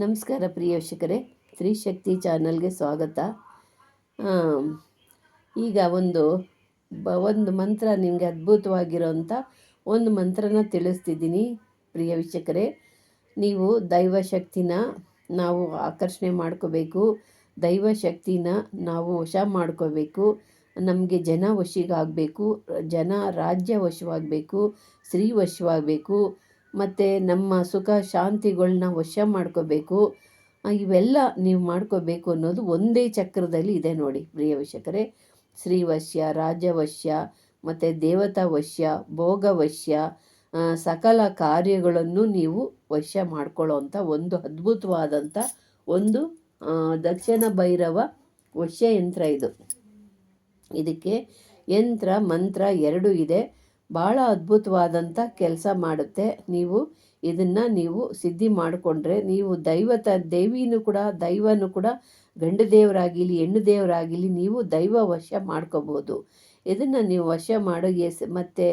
ನಮಸ್ಕಾರ ಪ್ರಿಯ ವೀಕ್ಷಕರೇ. ಸ್ತ್ರೀಶಕ್ತಿ ಚಾನಲ್ಗೆ ಸ್ವಾಗತ. ಈಗ ಒಂದು ಬ, ಒಂದು ಮಂತ್ರ ನಿಮಗೆ ಅದ್ಭುತವಾಗಿರೋಂಥ ಒಂದು ಮಂತ್ರನ ತಿಳಿಸ್ತಿದ್ದೀನಿ ಪ್ರಿಯ ವೀಕ್ಷಕರೇ. ನೀವು ದೈವಶಕ್ತಿನ ನಾವು ಆಕರ್ಷಣೆ ಮಾಡ್ಕೋಬೇಕು. ದೈವಶಕ್ತಿನ ನಾವು ವಶ ಮಾಡ್ಕೋಬೇಕು. ನಮಗೆ ಜನ ವಶಿಗಾಗಬೇಕು. ಜನ ರಾಜ್ಯ ವಶವಾಗಬೇಕು. ಸ್ತ್ರೀ ವಶವಾಗಬೇಕು. ಮತ್ತು ನಮ್ಮ ಸುಖ ಶಾಂತಿಗಳನ್ನ ವಶ ಮಾಡ್ಕೋಬೇಕು. ಇವೆಲ್ಲ ನೀವು ಮಾಡ್ಕೋಬೇಕು ಅನ್ನೋದು ಒಂದೇ ಚಕ್ರದಲ್ಲಿ ಇದೆ ನೋಡಿ, ಪ್ರಿಯ ಶ್ರೀವಶ್ಯ, ರಾಜವಶ್ಯ, ಮತ್ತು ದೇವತಾ ವಶ್ಯ ಭೋಗವಶ್ಯ ಸಕಲ ಕಾರ್ಯಗಳನ್ನು ನೀವು ವಶ ಮಾಡ್ಕೊಳ್ಳೋವಂಥ ಒಂದು ಅದ್ಭುತವಾದಂಥ ಒಂದು ದಕ್ಷಿಣ ಭೈರವ ವಶ್ಯ ಯಂತ್ರ ಇದು. ಇದಕ್ಕೆ ಯಂತ್ರ, ಮಂತ್ರ ಎರಡೂ ಇದೆ. ಭಾಳ ಅದ್ಭುತವಾದಂಥ ಕೆಲಸ ಮಾಡುತ್ತೆ. ನೀವು ಇದನ್ನು ನೀವು ಸಿದ್ಧಿ ಮಾಡಿಕೊಂಡ್ರೆ ನೀವು ದೈವತ, ದೇವಿನೂ ಕೂಡ, ದೈವನೂ ಕೂಡ, ಗಂಡು ದೇವರಾಗಿಲಿ, ಹೆಣ್ಣು ದೇವರಾಗಿಲಿ ನೀವು ದೈವ ವಶ ಮಾಡ್ಕೋಬೋದು. ಇದನ್ನು ನೀವು ವಶ ಮಾಡೋ ಎಸ್ ಮತ್ತು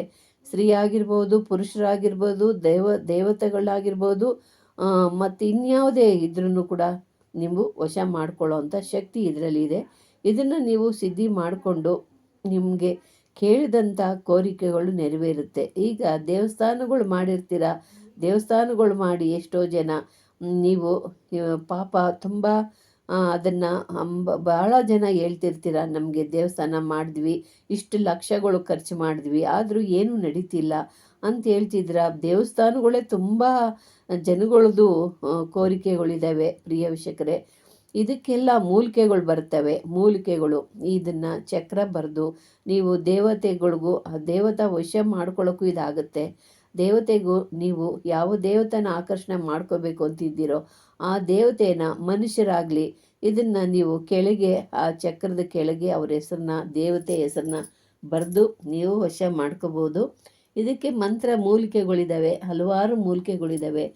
ಸ್ತ್ರೀ ಆಗಿರ್ಬೋದು ಪುರುಷರಾಗಿರ್ಬೋದು, ದೇವ, ದೇವತೆಗಳಾಗಿರ್ಬೋದು ಮತ್ತು ಇನ್ಯಾವುದೇ ಇದ್ರೂ ಕೂಡ ನೀವು ವಶ ಮಾಡ್ಕೊಳ್ಳೋವಂಥ ಶಕ್ತಿ ಇದರಲ್ಲಿದೆ ಇದನ್ನು ನೀವು ಸಿದ್ಧಿ ಮಾಡಿಕೊಂಡು ನಿಮಗೆ ಕೇಳಿದಂಥ ಕೋರಿಕೆಗಳು ನೆರವೇರುತ್ತೆ. ಈಗ ದೇವಸ್ಥಾನಗಳು ಮಾಡಿರ್ತೀರ? ದೇವಸ್ಥಾನಗಳು ಮಾಡಿ ಎಷ್ಟೋ ಜನ ನೀವು ಪಾಪ ತುಂಬ ಅದನ್ನು ಬಹಳ ಜನ ಹೇಳ್ತಿರ್ತೀರ, ನಮಗೆ ದೇವಸ್ಥಾನ ಮಾಡಿದ್ವಿ, ಇಷ್ಟು ಲಕ್ಷಗಳು ಖರ್ಚು ಮಾಡಿದ್ವಿ, ಆದರೂ ಏನೂ ನಡೀತಿಲ್ಲ ಅಂತ ಹೇಳ್ತಿದ್ರ. ದೇವಸ್ಥಾನಗಳೇ ತುಂಬ ಜನಗಳದು ಕೋರಿಕೆಗಳಿದ್ದಾವೆ ಪ್ರಿಯ ವೀಕ್ಷಕರೇ. ಇದಕ್ಕೆಲ್ಲ ಮೂಲಿಕೆಗಳು ಬರ್ತವೆ. ಮೂಲಿಕೆಗಳು. ಇದನ್ನು ಚಕ್ರ ಬರೆದು ನೀವು ದೇವತೆಗಳಿಗೂ, ಆ ದೇವತಾ ವಶ ಮಾಡ್ಕೊಳ್ಳೋಕ್ಕೂ ಇದಾಗುತ್ತೆ. ದೇವತೆಗೂ ನೀವು ಯಾವ ದೇವತನ ಆಕರ್ಷಣೆ ಮಾಡ್ಕೋಬೇಕು ಅಂತಿದ್ದೀರೋ, ಆ ದೇವತೆನ ಮನುಷ್ಯರಾಗಲಿ, ಇದನ್ನು ನೀವು ಕೆಳಗೆ, ಆ ಚಕ್ರದ ಕೆಳಗೆ ಅವ್ರ ಹೆಸರನ್ನ, ದೇವತೆ ಹೆಸರನ್ನ ಬರೆದು ನೀವು ವಶ ಮಾಡ್ಕೋಬೋದು. ಇದಕ್ಕೆ ಮಂತ್ರ ಮೂಲಿಕೆಗಳಿದ್ದಾವೆ ಹಲವಾರು ಮೂಲಿಕೆಗಳಿದ್ದಾವೆ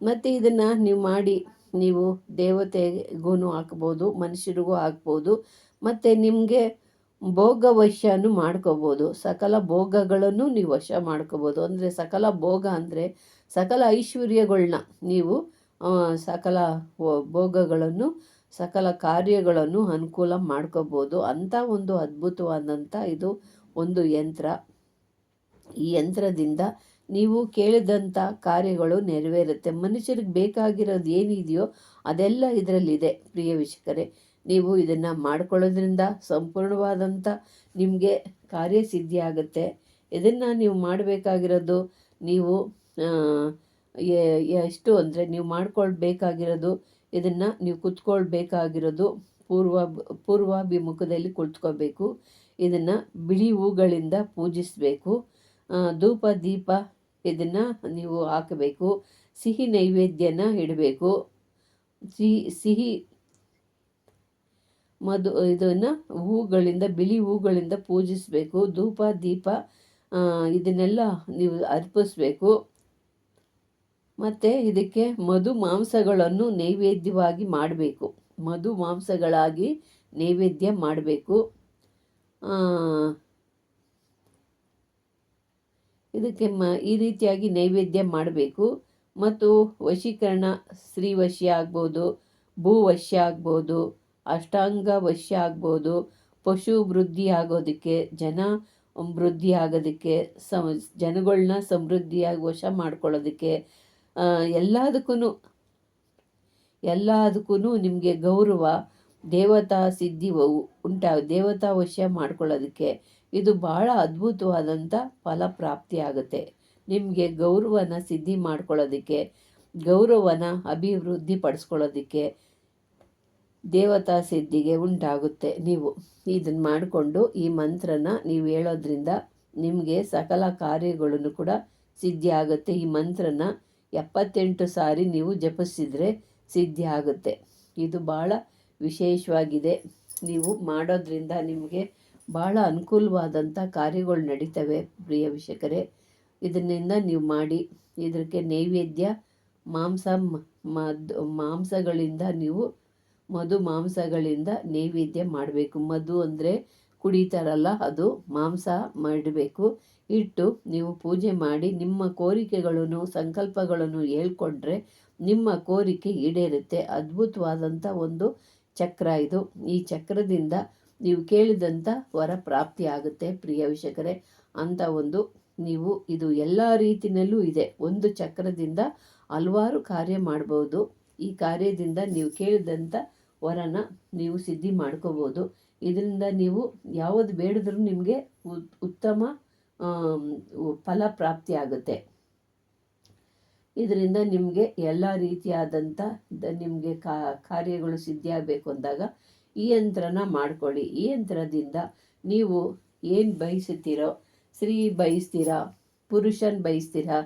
ಮತ್ತು ಇದನ್ನು ನೀವು ಮಾಡಿ ನೀವು ದೇವತೆಗೂ ಹಾಕ್ಬೋದು, ಮನುಷ್ಯರಿಗೂ ಹಾಕ್ಬೋದು, ಮತ್ತು ನಿಮಗೆ ಭೋಗ ವಶನೂ ಮಾಡ್ಕೋಬೋದು. ಸಕಲ ಭೋಗಗಳನ್ನು ನೀವು ವಶ ಮಾಡ್ಕೋಬೋದು. ಅಂದರೆ ಸಕಲ ಭೋಗ ಅಂದರೆ ಸಕಲ ಐಶ್ವರ್ಯಗಳನ್ನ ನೀವು ಸಕಲ ಭೋಗಗಳನ್ನು, ಸಕಲ ಕಾರ್ಯಗಳನ್ನು ಅನುಕೂಲ ಮಾಡ್ಕೋಬೋದು. ಅಂಥ ಒಂದು ಅದ್ಭುತವಾದಂಥ ಇದು ಒಂದು ಯಂತ್ರ. ಈ ಯಂತ್ರದಿಂದ ನೀವು ಕೇಳಿದಂಥ ಕಾರ್ಯಗಳು ನೆರವೇರುತ್ತೆ. ಮನುಷ್ಯರಿಗೆ ಬೇಕಾಗಿರೋದು ಏನಿದೆಯೋ ಅದೆಲ್ಲ ಇದರಲ್ಲಿದೆ. ಪ್ರಿಯ ವೀಕ್ಷಕರೇ, ನೀವು ಇದನ್ನು ಮಾಡ್ಕೊಳ್ಳೋದ್ರಿಂದ ಸಂಪೂರ್ಣವಾದಂಥ ನಿಮಗೆ ಕಾರ್ಯಸಿದ್ಧಿ ಆಗುತ್ತೆ ಇದನ್ನು ನೀವು ಮಾಡಬೇಕಾಗಿರೋದು ನೀವು ಎಷ್ಟು ಅಂದರೆ ನೀವು ಮಾಡ್ಕೊಳ್ಬೇಕಾಗಿರೋದು, ಇದನ್ನು ನೀವು ಕುತ್ಕೊಳ್ಬೇಕಾಗಿರೋದು ಪೂರ್ವ, ಪೂರ್ವಾಭಿಮುಖದಲ್ಲಿ ಕುಳಿತ್ಕೋಬೇಕು ಇದನ್ನು ಬಿಳಿ ಹೂಗಳಿಂದ ಪೂಜಿಸಬೇಕು. ಧೂಪ, ದೀಪ ಇದನ್ನು ನೀವು ಹಾಕಬೇಕು. ಸಿಹಿ ನೈವೇದ್ಯನ ಇಡಬೇಕು. ಸಿಹಿ ಸಿಹಿ ಮಧು, ಇದನ್ನು ಹೂಗಳಿಂದ, ಬಿಳಿ ಹೂಗಳಿಂದ ಪೂಜಿಸಬೇಕು. ಧೂಪ, ದೀಪ ಇದನ್ನೆಲ್ಲ ನೀವು ಅರ್ಪಿಸಬೇಕು. ಮತ್ತು ಇದಕ್ಕೆ ಮಧು ಮಾಂಸಗಳನ್ನು ನೈವೇದ್ಯವಾಗಿ ಮಾಡಬೇಕು. ಮಧು ಮಾಂಸಗಳಾಗಿ ನೈವೇದ್ಯ ಮಾಡಬೇಕು. ಇದಕ್ಕೆ ಮ, ಈ ರೀತಿಯಾಗಿ ನೈವೇದ್ಯ ಮಾಡಬೇಕು. ಮತ್ತು ವಶೀಕರಣ ಸ್ತ್ರೀ ವಶ್ಯ ಆಗ್ಬೋದು ಭೂ ವಶ್ಯ ಆಗ್ಬೋದು, ಅಷ್ಟಾಂಗ ವಶ್ಯ ಆಗ್ಬೋದು, ಪಶು ವೃದ್ಧಿ ಆಗೋದಕ್ಕೆ, ಜನ ವೃದ್ಧಿ ಆಗೋದಕ್ಕೆ, ಸಮ ಜನಗಳನ್ನ ಸಮೃದ್ಧಿಯಾಗಿ ವಶ ಮಾಡ್ಕೊಳ್ಳೋದಕ್ಕೆ ಎಲ್ಲದಕ್ಕೂ ಎಲ್ಲದಕ್ಕೂ ನಿಮಗೆ ಗೌರವ, ದೇವತಾ ಸಿದ್ಧಿ ವ- ಉಂಟಾ, ದೇವತಾ ವಶ್ಯ ಮಾಡ್ಕೊಳ್ಳೋದಕ್ಕೆ. ಇದು ಬಹಳ ಅದ್ಭುತವಾದಂಥ ಫಲಪ್ರಾಪ್ತಿಯಾಗುತ್ತೆ. ನಿಮಗೆ ಗೌರವನ ಸಿದ್ಧಿ ಮಾಡ್ಕೊಳ್ಳೋದಕ್ಕೆ, ಗೌರವನ ಅಭಿವೃದ್ಧಿ ಪಡಿಸ್ಕೊಳ್ಳೋದಕ್ಕೆ ದೇವತಾ ಸಿದ್ಧಿಗೆ ಉಂಟಾಗುತ್ತೆ ನೀವು. ಇದನ್ನು ಮಾಡಿಕೊಂಡು ಈ ಮಂತ್ರನ ನೀವು ಹೇಳೋದ್ರಿಂದ ನಿಮಗೆ ಸಕಲ ಕಾರ್ಯಗಳನ್ನು ಕೂಡ ಸಿದ್ಧಿ ಆಗುತ್ತೆ. ಈ ಮಂತ್ರನ ಎಪ್ಪತ್ತೆಂಟು ಸಾರಿ ನೀವು ಜಪಿಸಿದರೆ ಸಿದ್ಧಿ ಆಗುತ್ತೆ. ಇದು ಭಾಳ ವಿಶೇಷವಾಗಿದೆ. ನೀವು ಮಾಡೋದ್ರಿಂದ ನಿಮಗೆ ಭಾಳ ಅನುಕೂಲವಾದಂಥ ಕಾರ್ಯಗಳು ನಡೀತವೆ ಪ್ರಿಯ ವೀಕ್ಷಕರೇ. ಇದರಿಂದ ನೀವು ಮಾಡಿ ಇದಕ್ಕೆ ನೈವೇದ್ಯ, ಮಾಂಸ ಮಾಂಸಗಳಿಂದ ನೀವು ಮಧು ಮಾಂಸಗಳಿಂದ ನೈವೇದ್ಯ ಮಾಡಬೇಕು. ಮಧು ಅಂದರೆ ಕುಡಿತಾರಲ್ಲ, ಅದು ಮಾಂಸ ಮಾಡಬೇಕು. ಇಟ್ಟು ನೀವು ಪೂಜೆ ಮಾಡಿ, ನಿಮ್ಮ ಕೋರಿಕೆಗಳನ್ನು, ಸಂಕಲ್ಪಗಳನ್ನು ಹೇಳ್ಕೊಂಡ್ರೆ ನಿಮ್ಮ ಕೋರಿಕೆ ಈಡೇರುತ್ತೆ. ಅದ್ಭುತವಾದಂಥ ಒಂದು ಚಕ್ರ ಇದು. ಈ ಚಕ್ರದಿಂದ ನೀವು ಕೇಳಿದಂಥ ವರ ಪ್ರಾಪ್ತಿ ಆಗುತ್ತೆ ಪ್ರಿಯ ವೀಕ್ಷಕರೇ. ಅಂತ ಒಂದು ನೀವು ಇದು ಎಲ್ಲ ರೀತಿಯಲ್ಲೂ ಇದೆ. ಒಂದು ಚಕ್ರದಿಂದ ಹಲವಾರು ಕಾರ್ಯ ಮಾಡ್ಬೋದು. ಈ ಕಾರ್ಯದಿಂದ ನೀವು ಕೇಳಿದಂಥ ವರನ ನೀವು ಸಿದ್ಧಿ ಮಾಡ್ಕೋಬೋದು. ಇದರಿಂದ ನೀವು ಯಾವುದು ಬೇಡಿದ್ರೂ ನಿಮಗೆ ಉತ್ತಮ ಫಲ ಪ್ರಾಪ್ತಿ ಆಗುತ್ತೆ. ಇದರಿಂದ ನಿಮಗೆ ಎಲ್ಲ ರೀತಿಯಾದಂಥ ನಿಮಗೆ ಕಾರ್ಯಗಳು ಸಿದ್ಧಿಯಾಗಬೇಕು ಅಂದಾಗ ಈ ಯಂತ್ರನ ಮಾಡ್ಕೊಳ್ಳಿ. ಈ ಯಂತ್ರದಿಂದ ನೀವು ಏನು ಬಯಸುತ್ತೀರೋ, ಸ್ತ್ರೀ ಬಯಸ್ತೀರಾ, ಪುರುಷನ್ ಬಯಸ್ತೀರಾ,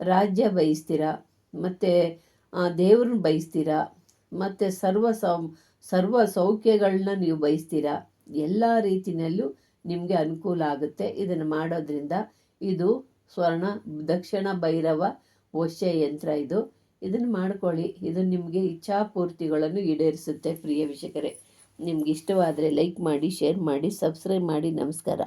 ರಾಜ್ಯ ಬಯಸ್ತೀರಾ, ಮತ್ತು ದೇವ್ರನ್ನ ಬಯಸ್ತೀರಾ, ಮತ್ತು ಸರ್ವ ಸೌ, ಸರ್ವ ಸೌಖ್ಯಗಳನ್ನ ನೀವು ಬಯಸ್ತೀರಾ, ಎಲ್ಲ ರೀತಿಯಲ್ಲೂ ನಿಮಗೆ ಅನುಕೂಲ ಆಗುತ್ತೆ. ಇದನ್ನು ಮಾಡೋದ್ರಿಂದ ಇದು ಸ್ವರ್ಣ, ದಕ್ಷಿಣ ಭೈರವ ವಶ್ಯ ಯಂತ್ರ ಇದು. ಇದನ್ನು ಮಾಡ್ಕೊಳ್ಳಿ. ಇದು ನಿಮಗೆ ಇಚ್ಛಾಪೂರ್ತಿಗಳನ್ನು ಈಡೇರಿಸುತ್ತೆ, ಪ್ರಿಯ ವೀಕ್ಷಕರೇ. ನಿಮ್ಗೆ ಇಷ್ಟವಾದರೆ ಲೈಕ್ ಮಾಡಿ ಶೇರ್ ಮಾಡಿ ಸಬ್ಸ್ಕ್ರೈಬ್ ಮಾಡಿ ನಮಸ್ಕಾರ.